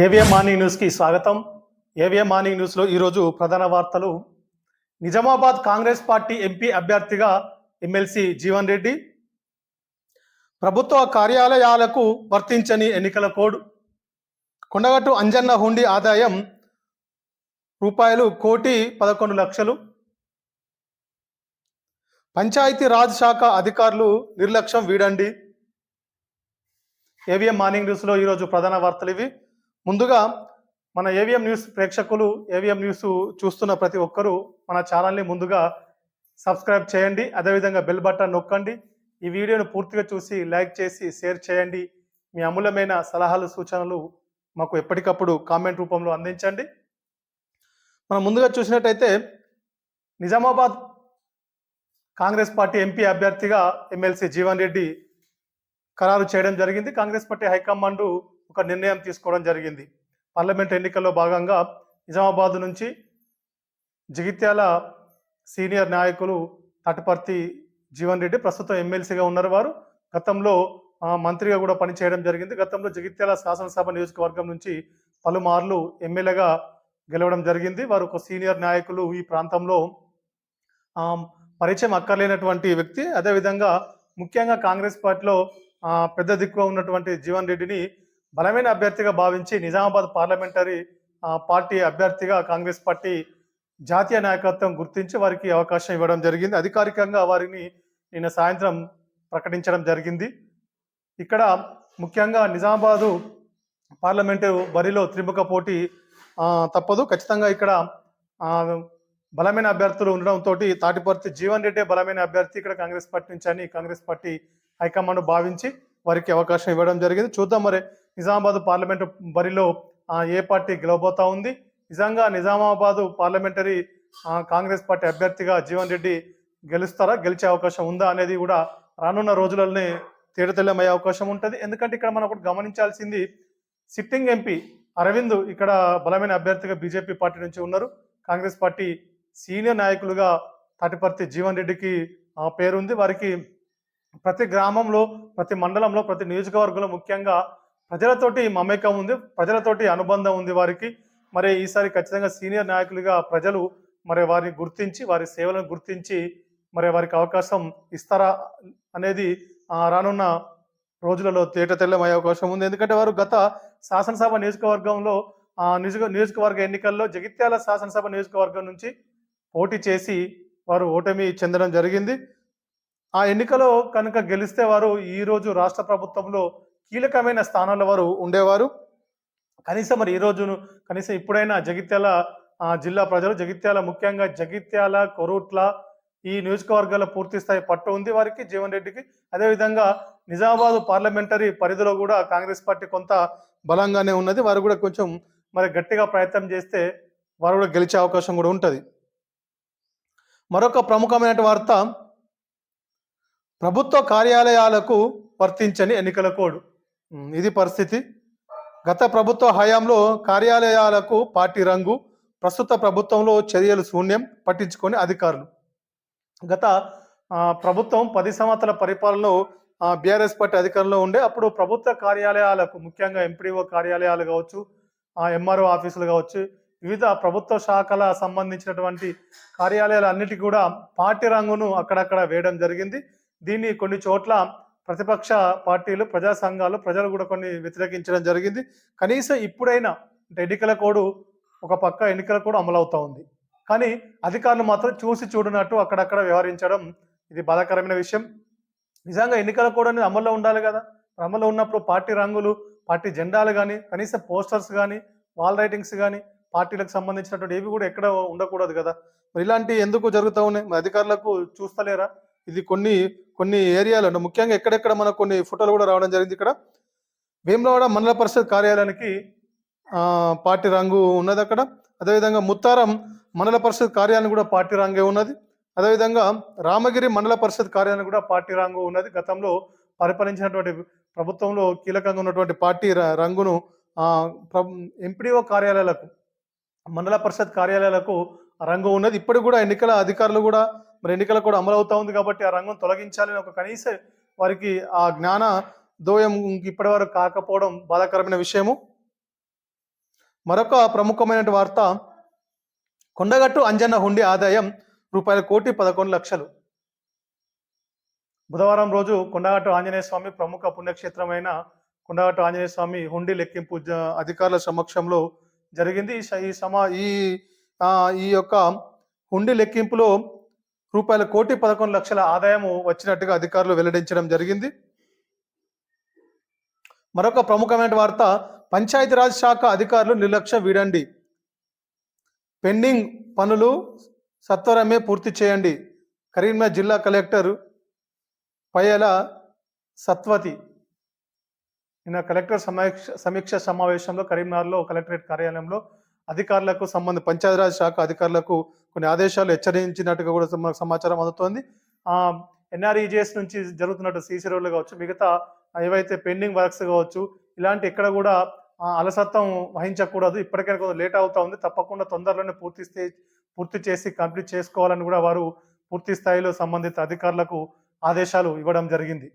AVM morning న్యూస్కి స్వాగతం. AVM morning న్యూస్లో ఈరోజు ప్రధాన వార్తలు. నిజామాబాద్ కాంగ్రెస్ పార్టీ ఎంపీ అభ్యర్థిగా ఎమ్మెల్సీ జీవన్ రెడ్డి. ప్రభుత్వ కార్యాలయాలకు వర్తించని ఎన్నికల కోడ్. కొండగట్టు అంజన్న హుండీ ఆదాయం రూపాయలు కోటి పదకొండు లక్షలు. పంచాయతీ రాజ్ శాఖ అధికారులు నిర్లక్ష్యం వీడండి. ఏవిఎం మార్నింగ్ న్యూస్లో ఈరోజు ప్రధాన వార్తలు ఇవి? ముందుగా మన ఏవిఎం న్యూస్ ప్రేక్షకులు ఏవిఎం న్యూస్ చూస్తున్న ప్రతి ఒక్కరూ మన ఛానల్ని ముందుగా సబ్స్క్రైబ్ చేయండి. అదేవిధంగా బెల్ బటన్ నొక్కండి. ఈ వీడియోను పూర్తిగా చూసి లైక్ చేసి షేర్ చేయండి. మీ అమూల్యమైన సలహాలు సూచనలు మాకు ఎప్పటికప్పుడు కామెంట్ రూపంలో అందించండి. మనం ముందుగా చూసినట్టయితే నిజామాబాద్ కాంగ్రెస్ పార్టీ ఎంపీ అభ్యర్థిగా ఎమ్మెల్సీ జీవన్ రెడ్డి ఖరారు చేయడం జరిగింది. కాంగ్రెస్ పార్టీ హైకమాండ్ ఒక నిర్ణయం తీసుకోవడం జరిగింది. పార్లమెంట్ ఎన్నికల్లో భాగంగా నిజామాబాద్ నుంచి జగిత్యాల సీనియర్ నాయకులు తటపర్తి జీవన్ రెడ్డి ప్రస్తుతం ఎమ్మెల్సీగా ఉన్నారు వారు. గతంలో మంత్రిగా కూడా పనిచేయడం జరిగింది. గతంలో జగిత్యాల శాసనసభ నియోజకవర్గం నుంచి పలుమార్లు ఎమ్మెల్యేగా గెలవడం జరిగింది. వారు ఒక సీనియర్ నాయకులు ఈ ప్రాంతంలో పరిచయం అక్కర్లేనటువంటి వ్యక్తి. అదేవిధంగా ముఖ్యంగా కాంగ్రెస్ పార్టీలో పెద్ద దిక్కుగా ఉన్నటువంటి జీవన్ రెడ్డిని బలమైన అభ్యర్థిగా భావించి నిజామాబాద్ పార్లమెంటరీ పార్టీ అభ్యర్థిగా కాంగ్రెస్ పార్టీ జాతీయ నాయకత్వం గుర్తించి వారికి అవకాశం ఇవ్వడం జరిగింది. అధికారికంగా వారిని నిన్న సాయంత్రం ప్రకటించడం జరిగింది. ఇక్కడ ముఖ్యంగా నిజామాబాదు పార్లమెంటు బరిలో త్రిముఖ పోటీ తప్పదు. ఖచ్చితంగా ఇక్కడ బలమైన అభ్యర్థులు ఉండడంతో తాటిపర్తి జీవన్ రెడ్డి బలమైన అభ్యర్థి ఇక్కడ కాంగ్రెస్ పార్టీ నుంచి అని కాంగ్రెస్ పార్టీ హైకమాండ్ భావించి వారికి అవకాశం ఇవ్వడం జరిగింది. చూద్దాం మరి నిజామాబాద్ పార్లమెంటు బరిలో ఏ పార్టీ గెలవబోతా ఉంది? నిజంగా నిజామాబాద్ పార్లమెంటరీ కాంగ్రెస్ పార్టీ అభ్యర్థిగా జీవన్ రెడ్డి గెలుస్తారా? గెలిచే అవకాశం ఉందా అనేది కూడా రానున్న రోజులలోనే తేడతెల్లమయ్యే అవకాశం ఉంటుంది. ఎందుకంటే ఇక్కడ మనం ఒకటి గమనించాల్సింది సిట్టింగ్ ఎంపీ అరవింద్ ఇక్కడ బలమైన అభ్యర్థిగా బీజేపీ పార్టీ నుంచి ఉన్నారు. కాంగ్రెస్ పార్టీ సీనియర్ నాయకులుగా తాటిపర్తి జీవన్ రెడ్డికి పేరుంది. వారికి ప్రతి గ్రామంలో ప్రతి మండలంలో ప్రతి నియోజకవర్గంలో ముఖ్యంగా ప్రజలతోటి మమేకం ఉంది ప్రజలతోటి అనుబంధం ఉంది వారికి. మరి ఈసారి ఖచ్చితంగా సీనియర్ నాయకులుగా ప్రజలు మరి వారిని గుర్తించి వారి సేవలను గుర్తించి మరి వారికి అవకాశం ఇస్తారా అనేది రానున్న రోజులలో తేట తెల్లమయ్యే అవకాశం ఉంది. ఎందుకంటే వారు గత శాసనసభ నియోజకవర్గంలో నియోజక నియోజకవర్గ ఎన్నికల్లో జగిత్యాల శాసనసభ నియోజకవర్గం నుంచి పోటీ చేసి వారు ఓటమి చెందడం జరిగింది. ఆ ఎన్నికలో కనుక గెలిస్తే వారు ఈరోజు రాష్ట్ర ప్రభుత్వంలో కీలకమైన స్థానాల వారు ఉండేవారు. కనీసం మరి ఈ రోజును కనీసం ఇప్పుడైనా జగిత్యాల జిల్లా ప్రజలు జగిత్యాల ముఖ్యంగా జగిత్యాల కొరుట్ల ఈ నియోజకవర్గాల పూర్తి స్థాయి పట్టు ఉంది వారికి జీవన్ రెడ్డికి. అదేవిధంగా నిజామాబాద్ పార్లమెంటరీ పరిధిలో కూడా కాంగ్రెస్ పార్టీ కొంత బలంగానే ఉన్నది. వారు కూడా కొంచెం మరి గట్టిగా ప్రయత్నం చేస్తే వారు కూడా గెలిచే అవకాశం కూడా ఉంటుంది. మరొక ప్రముఖమైన వార్త ప్రభుత్వ కార్యాలయాలకు వర్తించని ఎన్నికల కోడ్. ఇది పరిస్థితి. గత ప్రభుత్వ హయాంలో కార్యాలయాలకు పార్టీ రంగు ప్రస్తుత ప్రభుత్వంలో చర్యలు శూన్యం పట్టించుకొని అధికారులు. గత ప్రభుత్వం పది సంవత్సరాల పరిపాలనలో బీఆర్ఎస్ పార్టీ అధికారంలో ఉండే అప్పుడు ప్రభుత్వ కార్యాలయాలకు ముఖ్యంగా ఎంపీడీఓ కార్యాలయాలు కావచ్చు ఎంఆర్ఓ ఆఫీసులు కావచ్చు వివిధ ప్రభుత్వ శాఖల సంబంధించినటువంటి కార్యాలయాలు అన్నిటికీ కూడా పార్టీ రంగును అక్కడక్కడ వేయడం జరిగింది. దీన్ని కొన్ని చోట్ల ప్రతిపక్ష పార్టీలు ప్రజా సంఘాలు ప్రజలు కూడా కొన్ని వ్యతిరేకించడం జరిగింది. కనీసం ఇప్పుడైనా అంటే ఎన్నికల కోడ్ ఒక పక్క ఎన్నికల కోడ్ అమలవుతూ ఉంది. కానీ అధికారులు మాత్రం చూసి చూడనట్టు అక్కడక్కడ వ్యవహరించడం ఇది బాధాకరమైన విషయం. నిజంగా ఎన్నికల కోడ్ అనేది అమల్లో ఉండాలి కదా. అమల్లో ఉన్నప్పుడు పార్టీ రంగులు పార్టీ జెండాలు కానీ కనీసం పోస్టర్స్ కానీ వాల్ రైటింగ్స్ కానీ పార్టీలకు సంబంధించినటువంటి ఏవి కూడా ఎక్కడ ఉండకూడదు కదా. మరి ఇలాంటి ఎందుకు జరుగుతూ ఉన్నాయి? మరి అధికారులకు చూస్తలేరా? ఇది కొన్ని కొన్ని ఏరియాలో ముఖ్యంగా ఎక్కడెక్కడ మనకు కొన్ని ఫోటోలు కూడా రావడం జరిగింది ఇక్కడ. భీమలవాడ మండల పరిషత్ కార్యాలయానికి పార్టీ రంగు ఉన్నది అక్కడ. అదేవిధంగా ముత్తారం మండల పరిషత్ కార్యాలయం కూడా పార్టీ రంగే ఉన్నది. అదేవిధంగా రామగిరి మండల పరిషత్ కార్యాలయం కూడా పార్టీ రంగు ఉన్నది. గతంలో పరిపాలించినటువంటి ప్రభుత్వంలో కీలకంగా ఉన్నటువంటి పార్టీ ర- రంగును ఎంపీడీఓ కార్యాలయాలకు మండల పరిషత్ కార్యాలయాలకు రంగు ఉన్నది. ఇప్పటికి కూడా ఎన్నికల అధికారులు కూడా మరి ఎన్నికల కూడా అమలు అవుతా ఉంది కాబట్టి ఆ రంగం తొలగించాలని ఒక కనీస వారికి ఆ జ్ఞాన దోయం ఇప్పటి వరకు కాకపోవడం బాధాకరమైన విషయము. మరొక ప్రముఖమైన వార్త కొండగట్టు అంజన్న హుండీ ఆదాయం రూపాయల కోటి పదకొండు లక్షలు. బుధవారం రోజు కొండగట్టు ఆంజనేయ స్వామి ప్రముఖ పుణ్యక్షేత్రమైన కొండగట్టు ఆంజనేయ స్వామి హుండీ లెక్కింపు అధికారుల సమక్షంలో జరిగింది. ఈ స- ఈ సమా ఈ ఈ యొక్క హుండీ లెక్కింపులో రూపాయల కోటి పదకొండు లక్షల ఆదాయము వచ్చినట్టుగా అధికారులు వెల్లడించడం జరిగింది. మరొక ప్రముఖమైన వార్త పంచాయతీరాజ్ శాఖ అధికారులు నిర్లక్ష్యం వీడండి. పెండింగ్ పనులు సత్వరమే పూర్తి చేయండి. కరీంనగర్ జిల్లా కలెక్టర్ పయల సత్వతి నిన్న కలెక్టర్ సమీక్ష సమీక్ష సమావేశంలో కరీంనగర్లో కలెక్టరేట్ కార్యాలయంలో అధికారులకు సంబంధ పంచాయతీరాజ్ శాఖ అధికారులకు కొన్ని ఆదేశాలు హెచ్చరించినట్టుగా కూడా సమాచారం అందుతోంది. ఎన్ఆర్ఈజిఎస్ నుంచి జరుగుతున్నట్టు సీసీ రోడ్లు కావచ్చు మిగతా ఏవైతే పెండింగ్ వర్క్స్ కావచ్చు ఇలాంటి ఎక్కడ కూడా అలసత్వం వహించకూడదు. ఇప్పటికైనా కొంచెం లేట్ అవుతా ఉంది. తప్పకుండా తొందరలోనే పూర్తి పూర్తి చేసి కంప్లీట్ చేసుకోవాలని కూడా వారు పూర్తి స్థాయిలో సంబంధిత అధికారులకు ఆదేశాలు ఇవ్వడం జరిగింది.